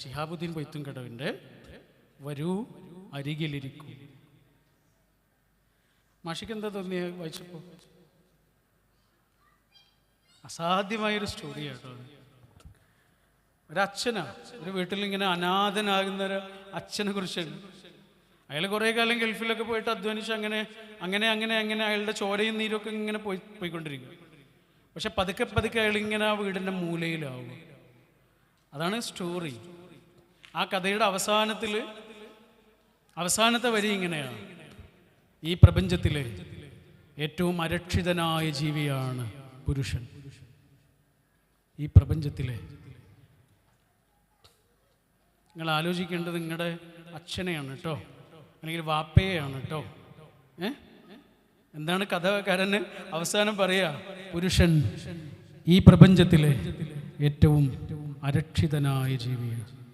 ശിഹാബുദ്ദീൻ പൊയ്ത്തും കടവിന്റെ വരൂ അരികിലിരിക്കൂ. മാഷിക്ക് എന്താ തോന്നിയ വായിച്ചപ്പോൾ? അസാധ്യമായൊരു സ്റ്റോറി കേട്ടോ. ഒരച്ഛനാ ഒരു വീട്ടിൽ ഇങ്ങനെ അനാഥനാകുന്ന ഒരു അച്ഛനെ കുറിച്ചാണ് അയാൾ കുറേ കാലം ഗൾഫിലൊക്കെ പോയിട്ട് അധ്വാനിച്ച് അങ്ങനെ അങ്ങനെ അങ്ങനെ അങ്ങനെ അയാളുടെ ചോരയും നീരൊക്കെ ഇങ്ങനെ പോയി പോയിക്കൊണ്ടിരിക്കും. പക്ഷെ പതുക്കെ പതുക്കെ അയാൾ ഇങ്ങനെ ആ വീടിന്റെ മൂലയിലാവും അതാണ് സ്റ്റോറി. ആ കഥയുടെ അവസാനത്തിൽ അവസാനത്തെ വരി ഇങ്ങനെയാണ്. ഈ പ്രപഞ്ചത്തിലെ ഏറ്റവും അരക്ഷിതനായ ജീവിയാണ് പുരുഷൻ. ഈ പ്രപഞ്ചത്തിലെ നിങ്ങൾ ആലോചിക്കേണ്ടത് നിങ്ങളുടെ അച്ഛനെയാണ് കേട്ടോ. അല്ലെങ്കിൽ വാപ്പയെയാണ് കേട്ടോ. ഏ? എന്താണ് കഥകാരന് അവസാനം പറയുക പുരുഷൻ ഈ പ്രപഞ്ചത്തിലെ ഏറ്റവും അരക്ഷിതനായ ജീവിയാണ്.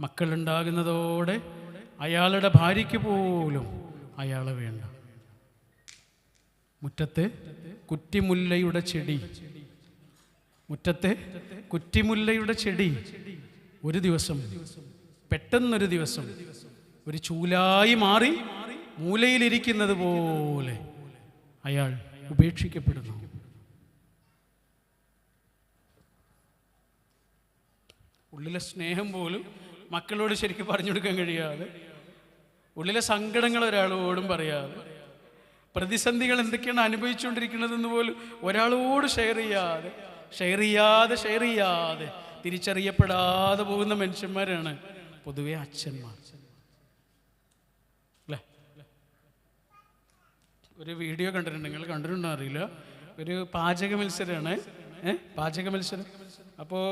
മക്കളുണ്ടാകുന്നതോടെ അയാളുടെ ഭാര്യയ്ക്ക് പോലും അയാളെ വേണ്ട. മുറ്റത്തെ കുറ്റിമുല്ലയുടെ ചെടി. മുറ്റത്തെ കുറ്റിമുല്ലയുടെ ചെടി. ഒരു ദിവസം പെട്ടെന്നൊരു ദിവസം ഒരു ചൂലായി മാറി മൂലയിലിരിക്കുന്നത് പോലെ അയാൾ ഉപേക്ഷിക്കപ്പെടുന്നു. ഉള്ളിലെ സ്നേഹം പോലും മക്കളോട് ശരിക്കും പറഞ്ഞു കൊടുക്കാൻ കഴിയാതെ ഉള്ളിലെ സങ്കടങ്ങൾ ഒരാളോടും പറയാതെ പ്രതിസന്ധികൾ എന്തൊക്കെയാണ് അനുഭവിച്ചുകൊണ്ടിരിക്കുന്നതെന്ന് പോലും ഒരാളോട് ഷെയർ ചെയ്യാതെ ഷെയർ ചെയ്യാതെ ഷെയർ ചെയ്യാതെ തിരിച്ചറിയപ്പെടാതെ പോകുന്ന മനുഷ്യന്മാരാണ് പൊതുവെ അച്ഛന്മാർ. അല്ലേ? ഒരു വീഡിയോ കണ്ടിട്ടുണ്ട് നിങ്ങൾ കണ്ടിട്ടുണ്ടോ അറിയില്ല? ഒരു പാചക മത്സരമാണ് ഏഹ് പാചക മത്സരം. അപ്പോൾ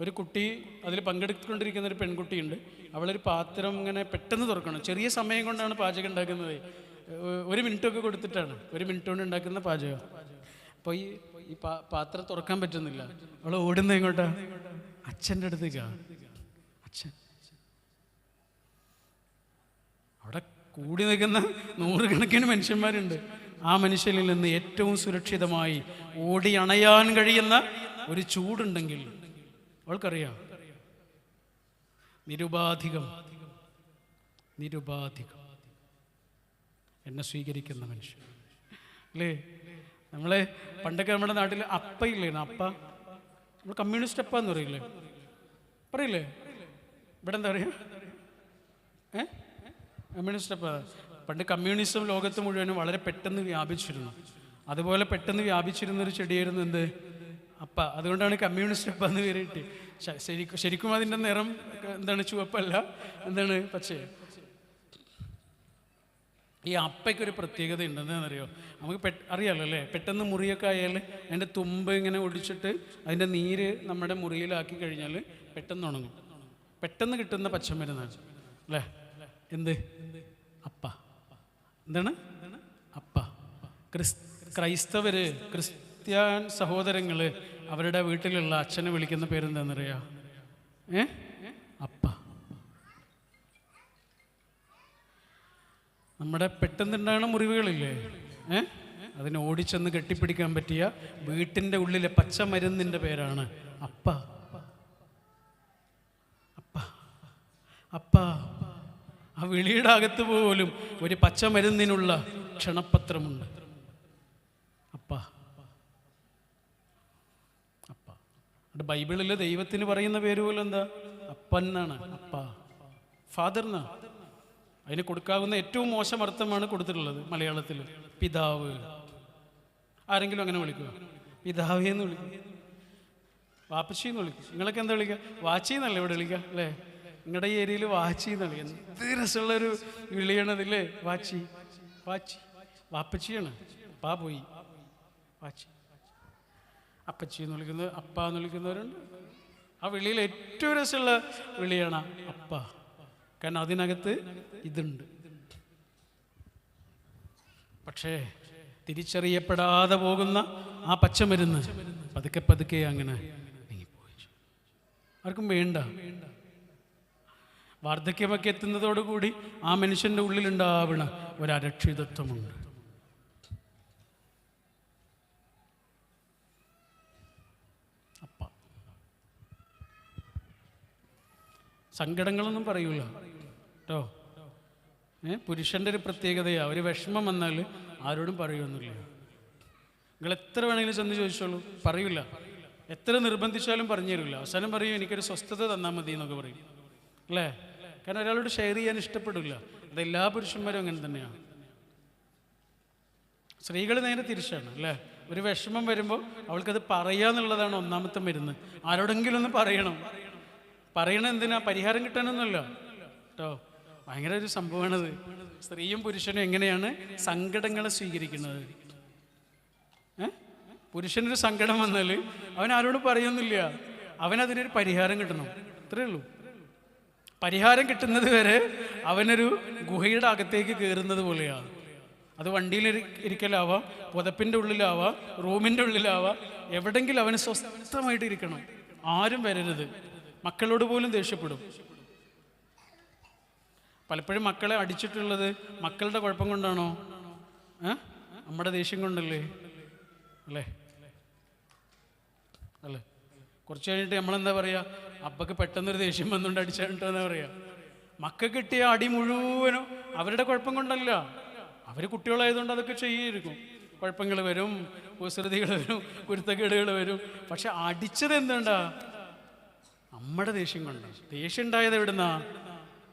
ഒരു കുട്ടി അതിൽ പങ്കെടുത്തുകൊണ്ടിരിക്കുന്ന ഒരു പെൺകുട്ടിയുണ്ട്. അവളൊരു പാത്രം ഇങ്ങനെ പെട്ടെന്ന് തുറക്കണം. ചെറിയ സമയം കൊണ്ടാണ് പാചകം ഉണ്ടാക്കുന്നത്. ഒരു മിനിറ്റൊക്കെ കൊടുത്തിട്ടാണ്. ഒരു മിനിറ്റ് കൊണ്ട് ഉണ്ടാക്കുന്ന പാചകം. അപ്പോൾ ഈ ഈ പാത്രം തുറക്കാൻ പറ്റുന്നില്ല. അവൾ ഓടുന്നത് എങ്ങോട്ടാ? അച്ഛന്റെ അടുത്തേക്കാണ് അച്ഛൻ. അവിടെ കൂടി നിൽക്കുന്ന നൂറുകണക്കിന് മനുഷ്യന്മാരുണ്ട്. ആ മനുഷ്യനിൽ നിന്ന് ഏറ്റവും സുരക്ഷിതമായി ഓടി അണയാൻ കഴിയുന്ന ഒരു ചൂടുണ്ടെങ്കിൽ അവൾക്കറിയാം. നിരുപാധികം. നിരുപാധികം. എന്നെ സ്വീകരിക്കുന്ന മനുഷ്യൻ. അല്ലേ? നമ്മളെ പണ്ടൊക്കെ നമ്മുടെ നാട്ടിൽ അപ്പയില്ലേ? അപ്പ. നമ്മൾ കമ്മ്യൂണിസ്റ്റ് അപ്പ എന്ന് പറയില്ലേ? പറയില്ലേ? ഇവിടെ എന്താ പറയുക ഏ? കമ്മ്യൂണിസ്റ്റ് അപ്പ. പണ്ട് കമ്മ്യൂണിസം ലോകത്ത് മുഴുവനും വളരെ പെട്ടെന്ന് വ്യാപിച്ചിരുന്നു. അതുപോലെ പെട്ടെന്ന് വ്യാപിച്ചിരുന്ന ഒരു ചെടിയായിരുന്നു എന്ത്? അപ്പ അതുകൊണ്ടാണ് കമ്മ്യൂണിസ്റ്റ് അപ്പ എന്ന് പേരിട്ട് ശരിക്കും ശരിക്കും അതിന്റെ നിറം എന്താണ് ചുവപ്പല്ല? എന്താണ് പക്ഷേ ഈ അപ്പയ്ക്കൊരു പ്രത്യേകത ഉണ്ടെന്നറിയോ? നമുക്ക് അറിയാലോ അല്ലേ? പെട്ടെന്ന് മുറിയൊക്കെ ആയാൽ അതിന്റെ തുമ്പ് ഇങ്ങനെ ഒടിച്ചിട്ട് അതിന്റെ നീര് നമ്മുടെ മുറിയിലാക്കി കഴിഞ്ഞാൽ പെട്ടെന്ന് ഉണങ്ങും. പെട്ടെന്ന് കിട്ടുന്ന പച്ചമരുന്നാണ് അല്ലേ? എന്ത്? അപ്പ. എന്താണ്? അപ്പ. ക്രിസ് ക്രൈസ്തവര് ക്രിസ്ത്യാൻ സഹോദരങ്ങൾ അവരുടെ വീട്ടിലുള്ള അച്ഛനെ വിളിക്കുന്ന പേരെന്താണെന്നറിയോ ഏ? അപ്പ. നമ്മുടെ പെട്ടെന്നുണ്ടാകുന്ന മുറിവുകളില്ലേ? ഏ? അതിനെ ഓടിച്ചെന്ന് കെട്ടിപ്പിടിക്കാൻ പറ്റിയ വീട്ടിന്റെ ഉള്ളിലെ പച്ച മരുന്നിന്റെ പേരാണ് അപ്പ. അപ്പ. അപ്പ. ആ വിളിയുടെ അകത്ത് പോലും ഒരു പച്ച മരുന്നിനുള്ള ക്ഷണപത്രമുണ്ട് അപ്പ അപ്പ അത് ബൈബിളിൽ ദൈവത്തിന് പറയുന്ന പേര് പോലും എന്താ? അപ്പൻ എന്നാണ്. അപ്പ. ഫാദർ എന്നാ? അതിന് കൊടുക്കാവുന്ന ഏറ്റവും മോശം അർത്ഥമാണ് കൊടുത്തിട്ടുള്ളത് മലയാളത്തിൽ പിതാവ്. ആരെങ്കിലും അങ്ങനെ വിളിക്കുക പിതാവേ എന്ന് വിളിക്കും വാപ്പച്ചി എന്ന് വിളിക്കും. നിങ്ങളൊക്കെ എന്താ വിളിക്കുക? വാച്ചി എന്നല്ലേ ഇവിടെ വിളിക്കുക? അല്ലേ? നിങ്ങളുടെ ഈ ഏരിയയിൽ വാച്ചി എന്നാണ്. എന്ത് രസമുള്ളൊരു വിളിയാണതില്ലേ? വാച്ചി. വാച്ചി. വാപ്പച്ചിയാണ്. അപ്പാ പോയി. വാച്ചി. അപ്പച്ചി എന്ന് വിളിക്കുന്നത് അപ്പ എന്ന് വിളിക്കുന്നവരുണ്ട്. ആ വിളിയിൽ ഏറ്റവും രസമുള്ള വിളിയാണ് അപ്പ. കാരണം അതിനകത്ത് ഇതുണ്ട്. പക്ഷേ തിരിച്ചറിയപ്പെടാതെ പോകുന്ന ആ പച്ചമരുന്ന് പതുക്കെ പതുക്കെ അങ്ങനെ ആർക്കും വേണ്ട. വാർദ്ധക്യമൊക്കെ എത്തുന്നതോടുകൂടി ആ മനുഷ്യന്റെ ഉള്ളിലുണ്ടാവണ ഒരു അരക്ഷിതത്വമുണ്ട് അപ്പ സങ്കടങ്ങളൊന്നും പറയൂല. കേട്ടോ ഏ? പുരുഷന്റെ ഒരു പ്രത്യേകതയാണ് ഒരു വിഷമം വന്നാൽ ആരോടും പറയുമൊന്നുമില്ല നിങ്ങൾ എത്ര വേണമെങ്കിലും ചെന്ന് ചോദിച്ചോളൂ. പറയൂല. എത്ര നിർബന്ധിച്ചാലും പറഞ്ഞു തരില്ല അവസാനം പറയും എനിക്കൊരു സ്വസ്ഥത തന്നാൽ മതി എന്നൊക്കെ പറയും. അല്ലേ? കാരണം ഒരാളോട് ഷെയർ ചെയ്യാൻ ഇഷ്ടപ്പെടില്ല അതെല്ലാ പുരുഷന്മാരും അങ്ങനെ തന്നെയാണ് സ്ത്രീകൾ നേരെ തിരിച്ചാണ് അല്ലേ? ഒരു വിഷമം വരുമ്പോൾ അവൾക്കത് പറയാന്നുള്ളതാണ് ഒന്നാമത്തെ മരുന്ന്. ആരോടെങ്കിലും ഒന്ന് പറയണം. പറയണ എന്തിനാ? പരിഹാരം കിട്ടണമെന്നല്ലോ കേട്ടോ ഭയങ്കര ഒരു സംഭവമാണത്. സ്ത്രീയും പുരുഷനും എങ്ങനെയാണ് സങ്കടങ്ങളെ സ്വീകരിക്കുന്നത്? പുരുഷനൊരു സങ്കടം വന്നാൽ അവൻ ആരോടും പറയുന്നില്ല അവനതിനൊരു പരിഹാരം കിട്ടണം. അത്രേ ഉള്ളൂ. പരിഹാരം കിട്ടുന്നത് വരെ അവനൊരു ഗുഹയുടെ അകത്തേക്ക് കയറുന്നത് പോലെയാണ്. അത് വണ്ടിയിൽ ഇരി- ഇരിക്കലാവാം പുതപ്പിന്റെ ഉള്ളിലാവാം റൂമിന്റെ ഉള്ളിലാവാം എവിടെങ്കിലും അവന് സ്വസ്ഥമായിട്ട് ഇരിക്കണം ആരും വരരുത്. മക്കളോട് പോലും ദേഷ്യപ്പെടും. പലപ്പോഴും മക്കളെ അടിച്ചിട്ടുള്ളത് മക്കളുടെ കുഴപ്പം കൊണ്ടാണോ? നമ്മുടെ ദേഷ്യം കൊണ്ടല്ലേ? അല്ലേ? അല്ലേ? കുറച്ച് കഴിഞ്ഞിട്ട് നമ്മളെന്താ പറയുക അപ്പക്ക് പെട്ടെന്നൊരു ദേഷ്യം വന്നുകൊണ്ട് അടിച്ചാണ്ടെന്നാ പറയുക മക്ക കിട്ടിയ അടി മുഴുവനും അവരുടെ കുഴപ്പം കൊണ്ടല്ല. അവർ കുട്ടികളായതുകൊണ്ട് അതൊക്കെ ചെയ്യായിരിക്കും. കുഴപ്പങ്ങൾ വരും കുസൃതികൾ വരും കുരുത്തക്കേടുകൾ വരും. പക്ഷെ അടിച്ചത് എന്തുണ്ടാ നമ്മുടെ ദേഷ്യം കൊണ്ട്. ദേഷ്യം ഉണ്ടായത് എവിടുന്നാ?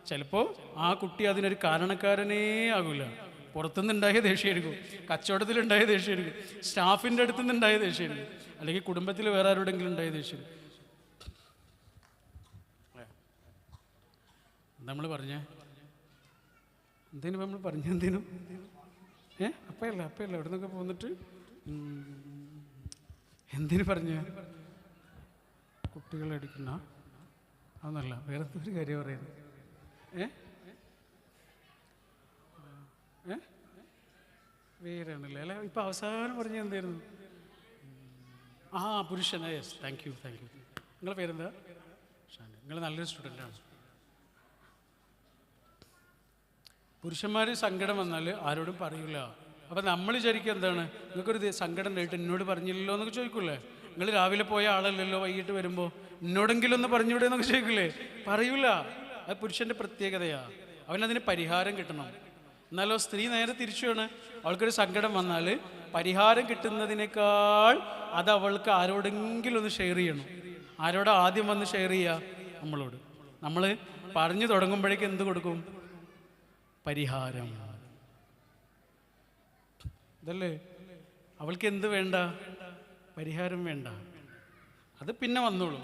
ചിലപ്പോൾ ആ കുട്ടി അതിനൊരു കാരണക്കാരനേ ആകില്ല പുറത്തുനിന്നുണ്ടായ ദേഷ്യമായിരിക്കും കച്ചവടത്തിലുണ്ടായ ദേഷ്യമായിരിക്കും സ്റ്റാഫിന്റെ അടുത്തു നിന്നുണ്ടായ ദേഷ്യമായിരിക്കും അല്ലെങ്കിൽ കുടുംബത്തിൽ വേറെ ആരോടെങ്കിലും ഉണ്ടായ ദേഷ്യം നമ്മൾ പറഞ്ഞേ? എന്തേനും നമ്മൾ പറഞ്ഞ എന്തേനും? ഏ? അപ്പയല്ല അപ്പയല്ല. അവിടെ നിന്നൊക്കെ പോന്നിട്ട് എന്തിനു പറഞ്ഞ? കുട്ടികളെ അടിക്കുന്ന അതൊന്നല്ല വേറെ ഒരു കാര്യം പറയുന്നത്? ഏ? ഏ? വേറെ ആണല്ലേ അല്ല ഇപ്പം അവസാനം പറഞ്ഞ എന്തായിരുന്നു? ആ പുരുഷൻ. Yes thank you thank you നിങ്ങളെ പേരെന്താ? നിങ്ങൾ നല്ലൊരു സ്റ്റുഡന്റാണ് പുരുഷന്മാർ സങ്കടം വന്നാൽ ആരോടും പറയില്ല അപ്പം നമ്മൾ വിചാരിക്കുക എന്താണ്? നിങ്ങൾക്കൊരു സങ്കടം ഉണ്ടായിട്ട് എന്നോട് പറഞ്ഞില്ലല്ലോ എന്നൊക്കെ ചോദിക്കൂലേ നിങ്ങൾ രാവിലെ പോയ ആളല്ലല്ലോ വൈകിട്ട് വരുമ്പോൾ എന്നോടെങ്കിലും ഒന്ന് പറഞ്ഞുവിടെ എന്നൊക്കെ ചോദിക്കില്ലേ? പറയൂല. അത് പുരുഷന്റെ പ്രത്യേകതയാണ് അവനതിന് പരിഹാരം കിട്ടണം. എന്നാലോ സ്ത്രീ നേരെ തിരിച്ചുമാണ് അവൾക്കൊരു സങ്കടം വന്നാൽ പരിഹാരം കിട്ടുന്നതിനേക്കാൾ അത് അവൾക്ക് ആരോടെങ്കിലും ഒന്ന് ഷെയർ ചെയ്യണം. ആരോട് ആദ്യം വന്ന് ഷെയർ ചെയ്യുക നമ്മളോട്. നമ്മൾ പറഞ്ഞു തുടങ്ങുമ്പോഴേക്ക് എന്ത് കൊടുക്കും? പരിഹാരം. ഇതല്ലേ? അവൾക്ക് എന്ത് വേണ്ട? പരിഹാരം വേണ്ട. അത് പിന്നെ വന്നോളൂ.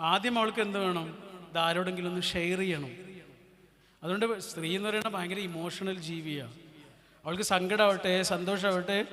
ആദ്യം അവൾക്ക് എന്ത് വേണം? ഇത് ആരോടെങ്കിലും ഒന്ന് ഷെയർ ചെയ്യണം. അതുകൊണ്ട് സ്ത്രീ എന്ന് പറയുന്നത് ഭയങ്കര ഇമോഷണൽ ജീവിയാണ് അവൾക്ക് സങ്കടമാവട്ടെ സന്തോഷമാവട്ടെ